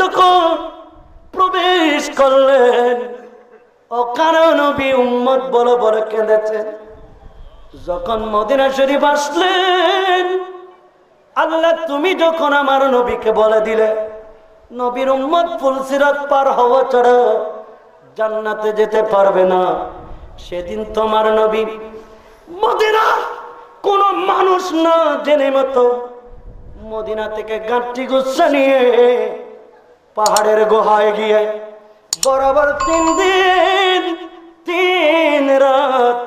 যখন প্রবেশ করলেন ওখানে নবী উম্মত বলে বলে কেঁদেছেন। যখন মদিনা শরীফ আসলেন, আল্লাহ তুমি যখন আমার নবীকে বলে দিলে, নবীর উম্মত ফুলসিরাত পার হওয়া ছাড়া জান্নাতে যেতে পারবে না। সেদিন তোমার নবী মদিনা কোন মানুষ না জেনে মতো মদিনা থেকে গাঁটটি গুচ্ছা নিয়ে পাহাড়ের গুহায় গিয়ে বরাবর তিন দিন, তিন রাত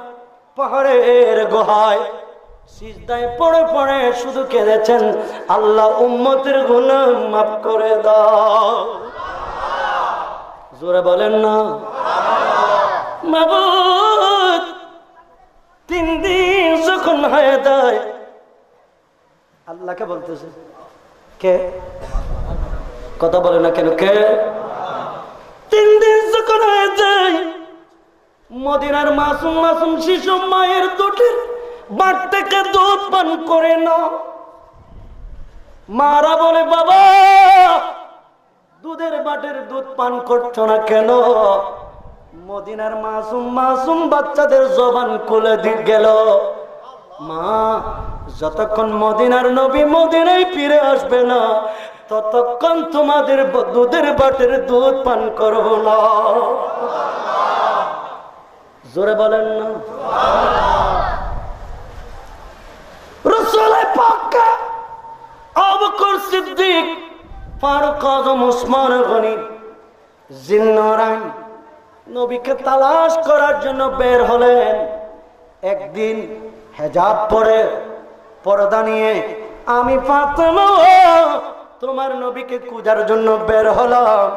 পাহাড়ের গুহায় সিজদায় পড়ে পড়ে শুধু কেঁদেছেন, আল্লাহ উম্মতের গুনাহ মাফ করে দাও। জোরে বলেন না। মাবুদ, তিন দিন যখন হয়ে যায় আল্লাহকে বলতেছে, কে? কথা বলে না কেন কে? তিন দিন যখন হয়ে যায়, মদিনার মাসুম মাসুম শিশু মায়ের দুটির বাট থেকে দুধ পান করে না মারা বলে, বাবা, দুধের বাটের দুধ পান করছ না কেন? মদিনার মাসুম মাসুম বাচ্চাদের জবান খুলে দিয়ে গেল। মা, যতক্ষণ মদিনার নবী মদিনায় ফিরে আসবে না ততক্ষণ তোমাদের দুধের বাটের দুধ পান করব না। জোরে বলেন না। নবীকে তালাশ করার জন্য বের হলেন। একদিন হেজাব পরে পর্দা নিয়ে, আমি ফাতেমা তোমার নবীকে কুজার জন্য বের হলাম,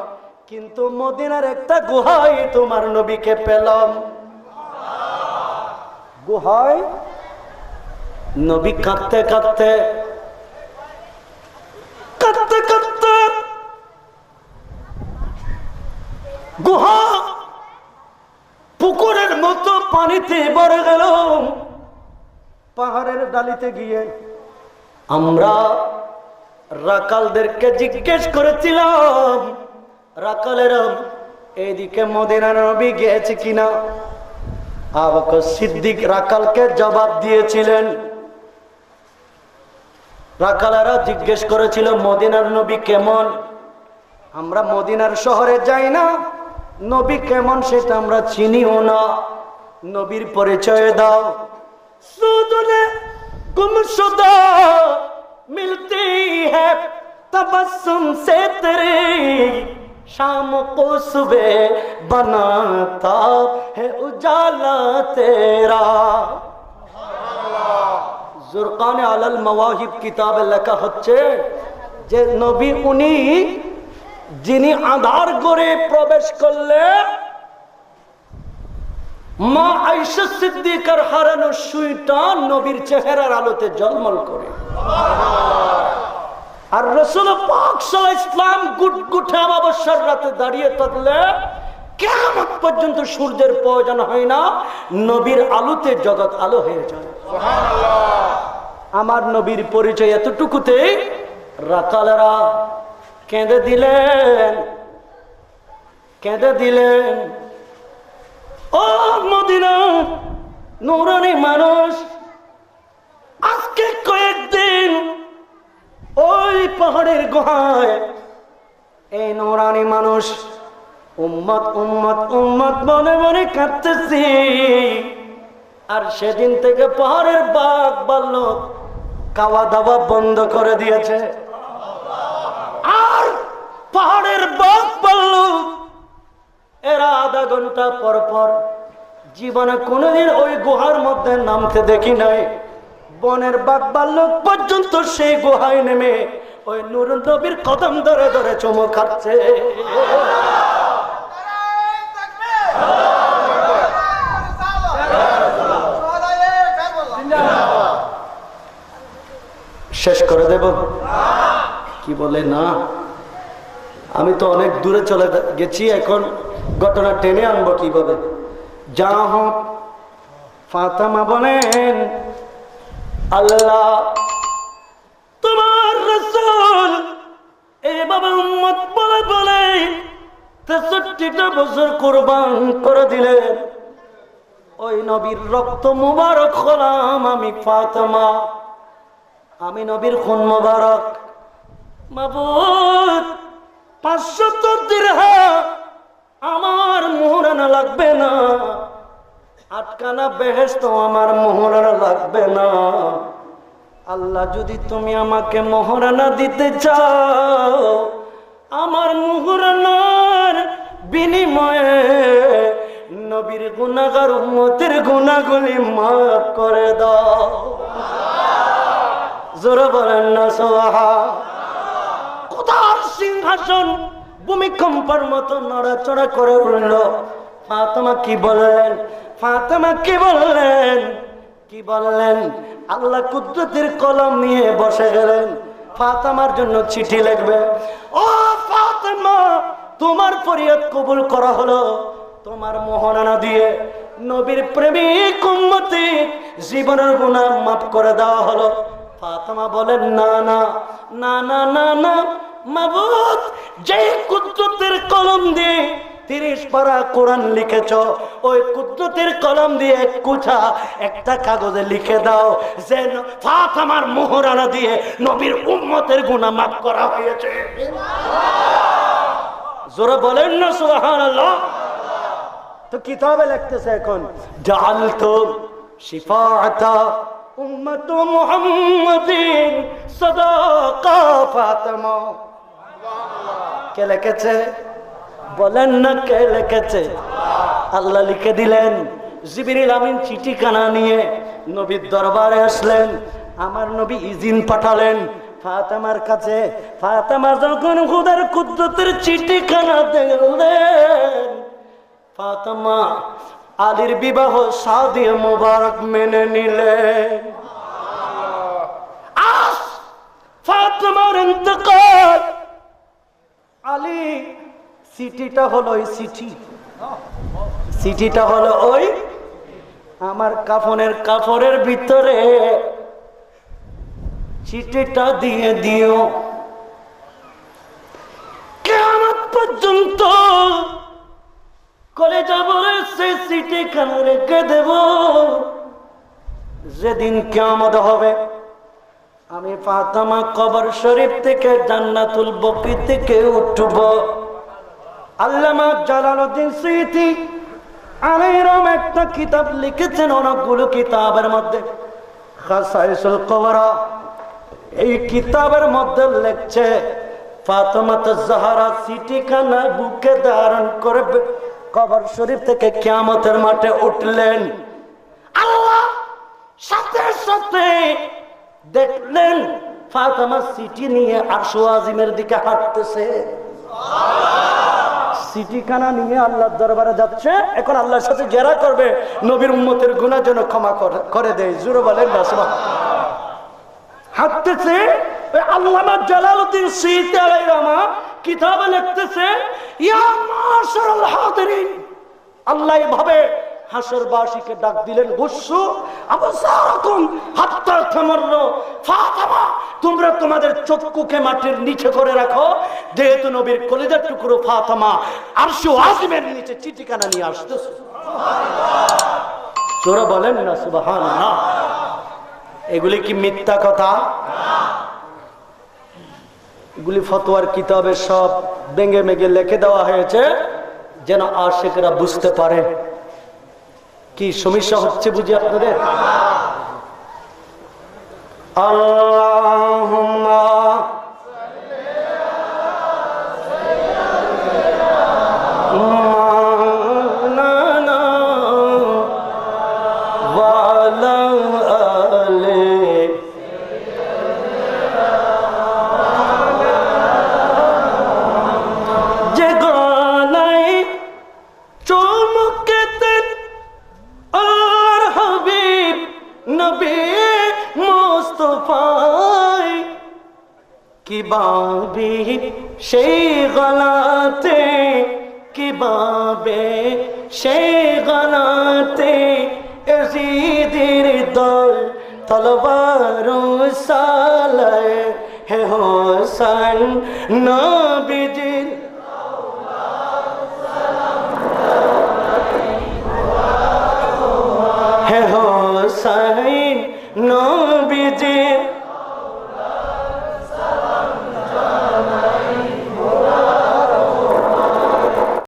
কিন্তু মদিনার একটা গুহায় তোমার নবীকে পেলাম। গুহায়? নবী কাঁদতে কাঁদতে কাঁদতে কাঁদতে, গুহা পুকুরের মতো পানিতে ভরে গেল পাহাড়ের ডালিতে গিয়ে আমরা রাকালদেরকে জিজ্ঞেস করেছিলাম, রাকালেরা এইদিকে মদিনা নবী গিয়েছে কিনা? আবক সিদ্দিক রাকালকে জবাব দিয়েছিলেন, রাকালারা জিজ্ঞেস করেছিল, মদিনার নবী কেমন? আমরা মদিনার শহরে যাই না, নবী কেমন সেটা আমরা চিনিও না। নবীর পরিচয় দাও। সুদনে গুমশুদা ملتی ہے تبسم سے تیری شام کو صبح بناتا ہے اجالا تیرا জুরকান আলাল কিতাবে লেখা হচ্ছে যে নবী উনি যিনি আধার করে প্রবেশ করলে মা আইসা সিদ্দিকার হারানো সুইটা নবীর চেহারার আলোতে জলমল করে আর রসুল পাক ইসলাম গুট গুঠে অমাবস্যার রাতে দাঁড়িয়ে থাকলে কেমন পর্যন্ত সূর্যের প্রয়োজন হয় না নবীর আলোতে জগৎ আলো হয়ে যায়। আমার নবীর পরিচয় এতটুকুতে রাকালেরা কেঁদে দিলেন কেঁদে দিলেন ও মদিনা নুরানি মানুষ পাহাড়ের গুহায়। এই নোরানি মানুষ উম্মত উম্মত উম্মত মনে মনে কাঁদতেছি। আর সেদিন থেকে পাহাড়ের বাঘ বাল্য খাওয়া দাওয়া বন্ধ করে দিয়েছে। আর পাহাড়ের বাঘ বাল্য এরা আধা ঘণ্টা পর পর জীবনে কোনোদিন ওই গুহার মধ্যে নামতে দেখি নাই। বনের বাঘ বাল্যক পর্যন্ত সেই গুহায় নেমে ওই নুর নবীর কদম ধরে ধরে চমক খাচ্ছে। শেষ করে দেব? কি বলে না? আমি তো অনেক দূরে চলে গেছি, এখন ঘটনা টেনে আনব কীভাবে? যা হোক, ফাতামা বলেন, আল্লাহ রসুল উম্মত বলে বলে তেষট্টিটা বছর কোরবান করে ওই নবীর রক্ত মুবারক হলাম আমি ফাতেমা, আমি নবীর খুন মুবারক। মাবুদ পাঁচশো তো দিরহা আমার মোহরানা লাগবে না আটকানা বেহেস্ত আমার মোহরানা লাগবে না। আল্লাহ, যদি তুমি আমাকে মোহরানা দিতে চাও, আমার মোহরানার বিনিময়ে নবীর গুণাগার উম্মতের গুণাগুলি মাফ করে দাও। জোরে বলেন না সোহা কোথার সিংহাসন ভূমিকম্পের মতো নড়াচড়া করে উঠল? ফাতেমা কি বললেন? ফাতেমা কি বললেন? কি বললেন? আল্লাহ কুদ্রতের কলম নিয়ে বসে গেলেন। ফাতামার জন্য চিঠি লিখবে। ও ফাতেমা, তোমার ফরিয়াদ কবুল করা হলো। তোমার মোহরানা দিয়ে নবীর প্রেমিক উম্মতি জীবনের গুনাহ মাফ করে দেওয়া হলো। ফাতেমা বলেন, না না না না না না, মাবুদ যে কুদ্রতের কলম দিয়ে তিরিশ পারা কোরআন লিখেছ, ওই কুদ্রতের কলম দিয়ে এক কুঠা একটা কাগজে লিখে দাও যে ন- ফাতেমার মোহরানা দিয়ে নবীর উম্মতের গুনাহ মাফ করা হয়েছে। জোরে বলেন না, সুবহানাল্লাহ। তো কিতাবে লিখতেছে এখন জালতু শিফাআতা উম্মত মুহাম্মাদিন সাদাকা ফাতেমা। কে লিখেছে? বলেন না কে লিখেছে? আল্লাহ লিখে দিলেন, জিবিরিল আমিন চিঠি কানা নিয়ে নবীর দরবারে আসলেন, আমার নবী ইজিন পাঠালেন, ফাতেমার কাছে। ফাতেমা যখন খুদার কুদ্রতের চিঠি কানা দেখলেন ফাতেমা আলীর বিবাহ সাদিয়ে মোবারক মেনে নিলেন আজ ফাতেমার ইন্তকাল আলী সিটিটা হলো ওই সিটি। সিটিটা হলো ওই আমার কাফনের কাপড়ের ভিতরে। চিঠিটা দিয়ে দিও। কেমন পর্যন্ত করে যাব সে সিটি খানে রেখে দেব। যেদিন কেমন হবে, আমি ফাতামা কবর শরীফ থেকে জান্নাতুল বকি থেকে উঠব। আল্লামা জালালউদ্দিন সুইতি আলাইরম একটা কিতাব লিখেছেন অনেকগুলো কিতাবের মধ্যে। খাসাইসুল কবরা, এই কিতাবের মধ্যে লেখছে, ফাতেমাত জাহারা সিটি খানা বুকে ধারণ করে কবর শরীফ থেকে কিয়ামতের মাঠে উঠলেন। আল্লাহ সাথে সাথে দেখলেন, ফাতেমা সিটি নিয়ে আরশো আজিমের দিকে হাঁটতেছে। সিটি খানা নিয়ে আল্লাহর দরবারে যাচ্ছে, এখন আল্লাহর সাথে জেরা করবে, নবীর উম্মতের গুণার জন্য ক্ষমা করে- দেয় জুড়ে বলেন সুবহান। হাঁটতেছে লিখতেছে আল্লাহ এভাবে হাসরবাসীকে ডাক দিলেন গুসু তোমরা তোমাদের চক্ষুকে মাটির নিচে করে রাখো। যেহেতু নবীর কলিজার টুকরো ফাতামা আর আরশু আজিমের নিচে চিঠিখানা নিয়ে আসতেছে। জোরে বলেন না, সুবহানাল্লাহ। এগুলি কি মিথ্যা কথা? এগুলি ফতোয়ার কিতাবে সব বেঙ্গে মেগে লেখে দেওয়া হয়েছে, যেন আশেকরা বুঝতে পারে। কি সমস্যা হচ্ছে বুঝি আপনাদের? আল্লাহুম্মা নবী মুস্তফায় কীভাবে সেই গলাতে? কীভাবে সেই গলাতে? এজিদের দল তলবার সালায় হে হোসেন নবীজির